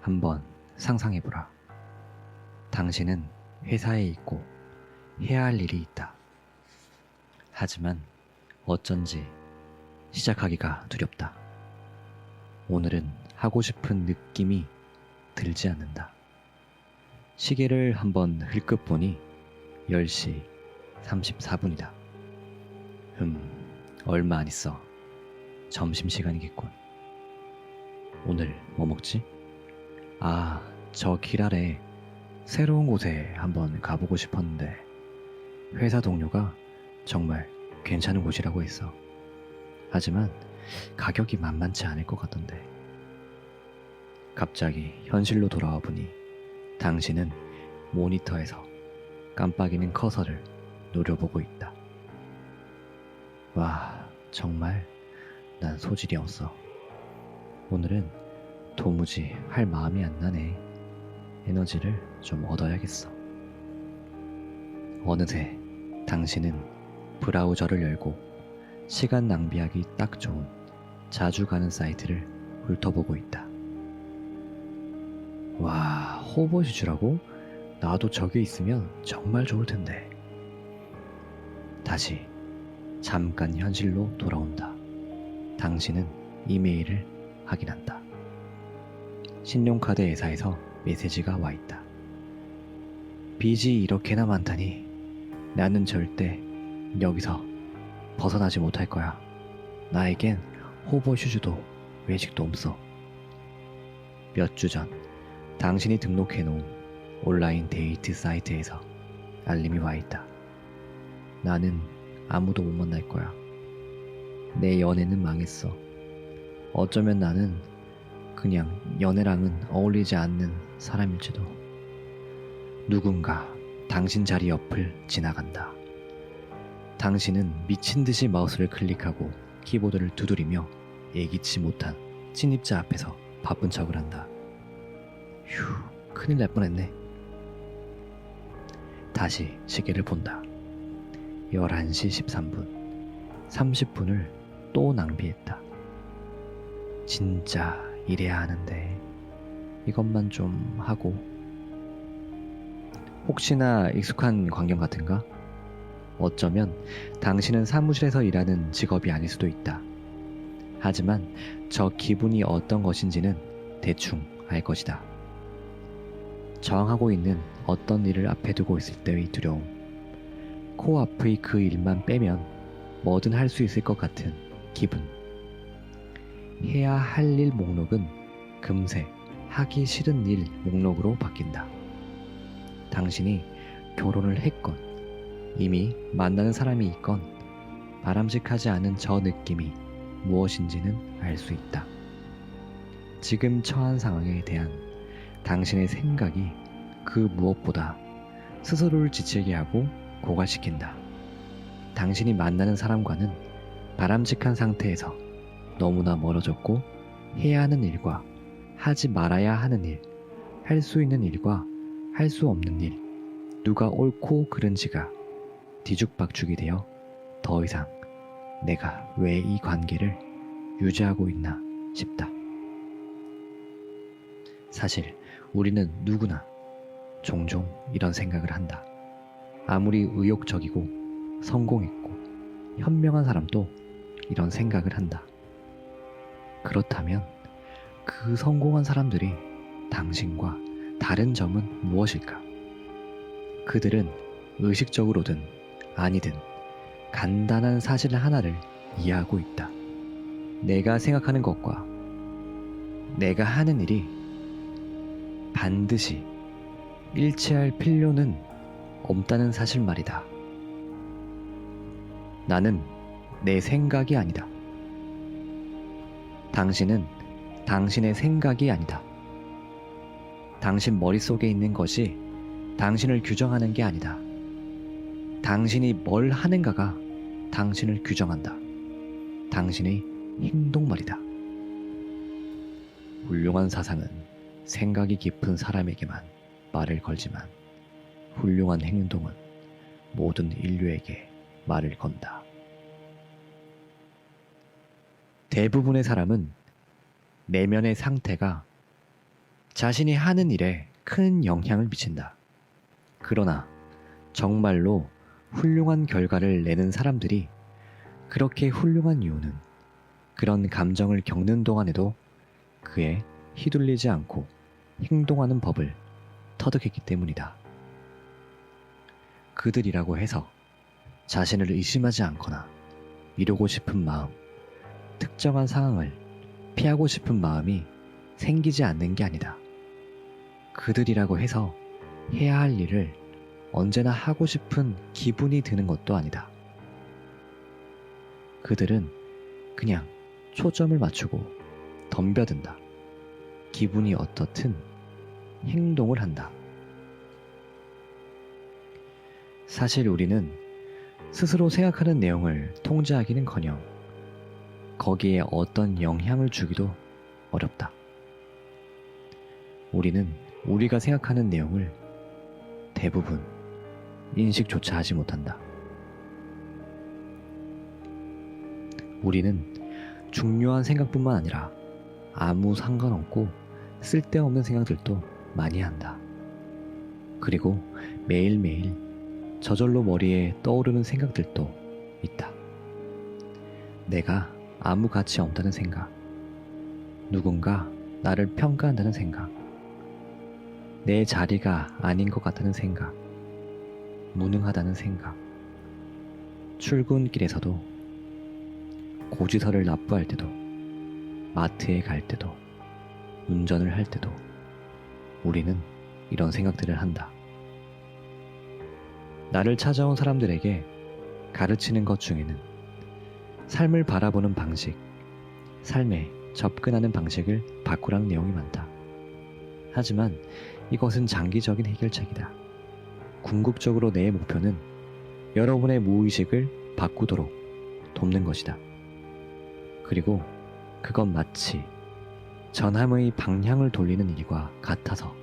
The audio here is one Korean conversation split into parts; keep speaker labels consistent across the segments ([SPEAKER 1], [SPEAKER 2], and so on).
[SPEAKER 1] 한번 상상해보라. 당신은 회사에 있고 해야 할 일이 있다. 하지만 어쩐지 시작하기가 두렵다. 오늘은 하고 싶은 느낌이 들지 않는다. 시계를 한번 흘끗 보니 10시 34분이다. 음, 얼마 안 있어. 점심시간이겠군. 오늘 뭐 먹지? 아, 저 길 아래 새로운 곳에 한번 가보고 싶었는데 회사 동료가 정말 괜찮은 곳이라고 했어. 하지만 가격이 만만치 않을 것 같던데. 갑자기 현실로 돌아와 보니 당신은 모니터에서 깜빡이는 커서를 노려보고 있다. 와, 정말 난 소질이 없어. 오늘은 도무지 할 마음이 안 나네. 에너지를 좀 얻어야겠어. 어느새 당신은 브라우저를 열고 시간 낭비하기 딱 좋은 자주 가는 사이트를 훑어보고 있다. 와, 호버시주라고? 나도 저게 있으면 정말 좋을 텐데. 다시 잠깐 현실로 돌아온다. 당신은 이메일을 확인한다. 신용카드 회사에서 메시지가 와 있다. 빚이 이렇게나 많다니 나는 절대 여기서 벗어나지 못할 거야. 나에겐 호버 슈즈도 외식도 없어. 몇 주 전 당신이 등록해 놓은 온라인 데이트 사이트에서 알림이 와 있다. 나는 아무도 못 만날 거야. 내 연애는 망했어. 어쩌면 나는 그냥 연애랑은 어울리지 않는 사람일지도. 누군가 당신 자리 옆을 지나간다. 당신은 미친 듯이 마우스를 클릭하고 키보드를 두드리며 예기치 못한 침입자 앞에서 바쁜 척을 한다. 휴, 큰일 날 뻔했네. 다시 시계를 본다. 11시 13분. 30분을 또 낭비했다. 진짜 이래야 하는데 이것만 좀 하고 혹시나 익숙한 광경 같은가? 어쩌면 당신은 사무실에서 일하는 직업이 아닐 수도 있다. 하지만 저 기분이 어떤 것인지는 대충 알 것이다. 저항하고 있는 어떤 일을 앞에 두고 있을 때의 두려움. 코앞의 그 일만 빼면 뭐든 할 수 있을 것 같은 기분. 해야 할 일 목록은 금세 하기 싫은 일 목록으로 바뀐다. 당신이 결혼을 했건 이미 만나는 사람이 있건 바람직하지 않은 저 느낌이 무엇인지는 알 수 있다. 지금 처한 상황에 대한 당신의 생각이 그 무엇보다 스스로를 지치게 하고 고갈시킨다. 당신이 만나는 사람과는 바람직한 상태에서 너무나 멀어졌고 해야 하는 일과 하지 말아야 하는 일, 할 수 있는 일과 할 수 없는 일, 누가 옳고 그른지가 뒤죽박죽이 되어 더 이상 내가 왜 이 관계를 유지하고 있나 싶다. 사실 우리는 누구나 종종 이런 생각을 한다. 아무리 의욕적이고 성공했고 현명한 사람도 이런 생각을 한다. 그렇다면 그 성공한 사람들이 당신과 다른 점은 무엇일까? 그들은 의식적으로든 아니든 간단한 사실 하나를 이해하고 있다. 내가 생각하는 것과 내가 하는 일이 반드시 일치할 필요는 없다는 사실 말이다. 나는 내 생각이 아니다. 당신은 당신의 생각이 아니다. 당신 머릿속에 있는 것이 당신을 규정하는 게 아니다. 당신이 뭘 하는가가 당신을 규정한다. 당신의 행동 말이다. 훌륭한 사상은 생각이 깊은 사람에게만 말을 걸지만 훌륭한 행동은 모든 인류에게 말을 건다. 대부분의 사람은 내면의 상태가 자신이 하는 일에 큰 영향을 미친다. 그러나 정말로 훌륭한 결과를 내는 사람들이 그렇게 훌륭한 이유는 그런 감정을 겪는 동안에도 그에 휘둘리지 않고 행동하는 법을 터득했기 때문이다. 그들이라고 해서 자신을 의심하지 않거나 미루고 싶은 마음, 특정한 상황을 피하고 싶은 마음이 생기지 않는 게 아니다. 그들이라고 해서 해야 할 일을 언제나 하고 싶은 기분이 드는 것도 아니다. 그들은 그냥 초점을 맞추고 덤벼든다. 기분이 어떻든 행동을 한다. 사실 우리는 스스로 생각하는 내용을 통제하기는 커녕 거기에 어떤 영향을 주기도 어렵다. 우리는 우리가 생각하는 내용을 대부분 인식조차 하지 못한다. 우리는 중요한 생각뿐만 아니라 아무 상관없고 쓸데없는 생각들도 많이 한다. 그리고 매일매일 저절로 머리에 떠오르는 생각들도 있다. 내가 아무 가치 없다는 생각, 누군가 나를 평가한다는 생각, 내 자리가 아닌 것 같다는 생각, 무능하다는 생각, 출근길에서도 고지서를 납부할 때도, 마트에 갈 때도, 운전을 할 때도, 우리는 이런 생각들을 한다. 나를 찾아온 사람들에게 가르치는 것 중에는 삶을 바라보는 방식, 삶에 접근하는 방식을 바꾸라는 내용이 많다. 하지만 이것은 장기적인 해결책이다. 궁극적으로 내 목표는 여러분의 무의식을 바꾸도록 돕는 것이다. 그리고 그건 마치 전함의 방향을 돌리는 일과 같아서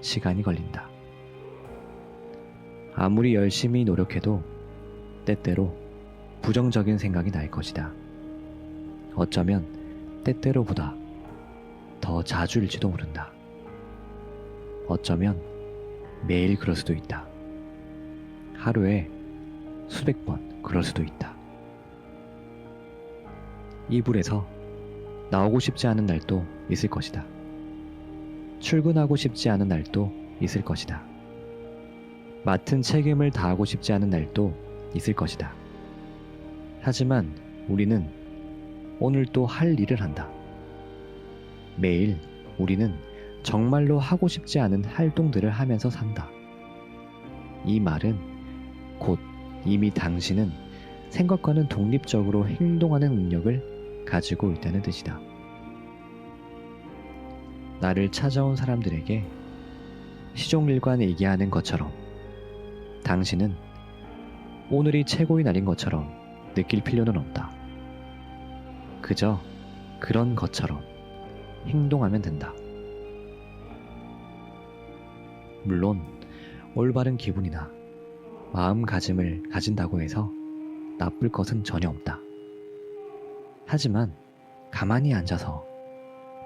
[SPEAKER 1] 시간이 걸린다. 아무리 열심히 노력해도 때때로 부정적인 생각이 날 것이다. 어쩌면 때때로보다 더 자주일지도 모른다. 어쩌면 매일 그럴 수도 있다. 하루에 수백 번 그럴 수도 있다. 이불에서 나오고 싶지 않은 날도 있을 것이다. 출근하고 싶지 않은 날도 있을 것이다. 맡은 책임을 다하고 싶지 않은 날도 있을 것이다. 하지만 우리는 오늘 또할 일을 한다. 매일 우리는 정말로 하고 싶지 않은 활동들을 하면서 산다. 이 말은 곧 이미 당신은 생각과는 독립적으로 행동하는 능력을 가지고 있다는 뜻이다. 나를 찾아온 사람들에게 시종일관 얘기하는 것처럼 당신은 오늘이 최고의 날인 것처럼 느낄 필요는 없다. 그저 그런 것처럼 행동하면 된다. 물론 올바른 기분이나 마음가짐을 가진다고 해서 나쁠 것은 전혀 없다. 하지만 가만히 앉아서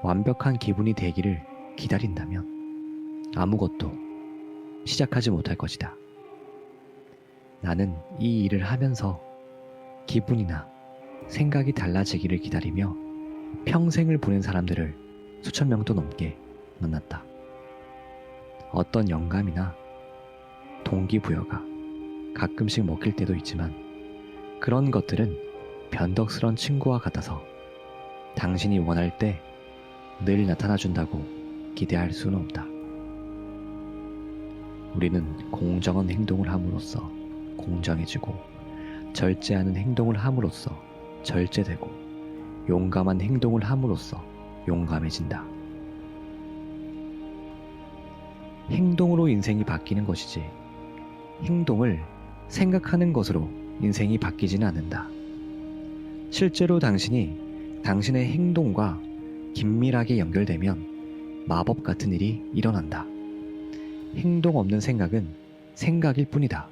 [SPEAKER 1] 완벽한 기분이 되기를 기다린다면 아무것도 시작하지 못할 것이다. 나는 이 일을 하면서 기분이나 생각이 달라지기를 기다리며 평생을 보낸 사람들을 수천 명도 넘게 만났다. 어떤 영감이나 동기부여가 가끔씩 먹힐 때도 있지만 그런 것들은 변덕스런 친구와 같아서 당신이 원할 때 늘 나타나 준다고 기대할 수는 없다. 우리는 공정한 행동을 함으로써 공정해지고 절제하는 행동을 함으로써 절제되고 용감한 행동을 함으로써 용감해진다. 행동으로 인생이 바뀌는 것이지 행동을 생각하는 것으로 인생이 바뀌지는 않는다. 실제로 당신이 당신의 행동과 긴밀하게 연결되면 마법 같은 일이 일어난다. 행동 없는 생각은 생각일 뿐이다.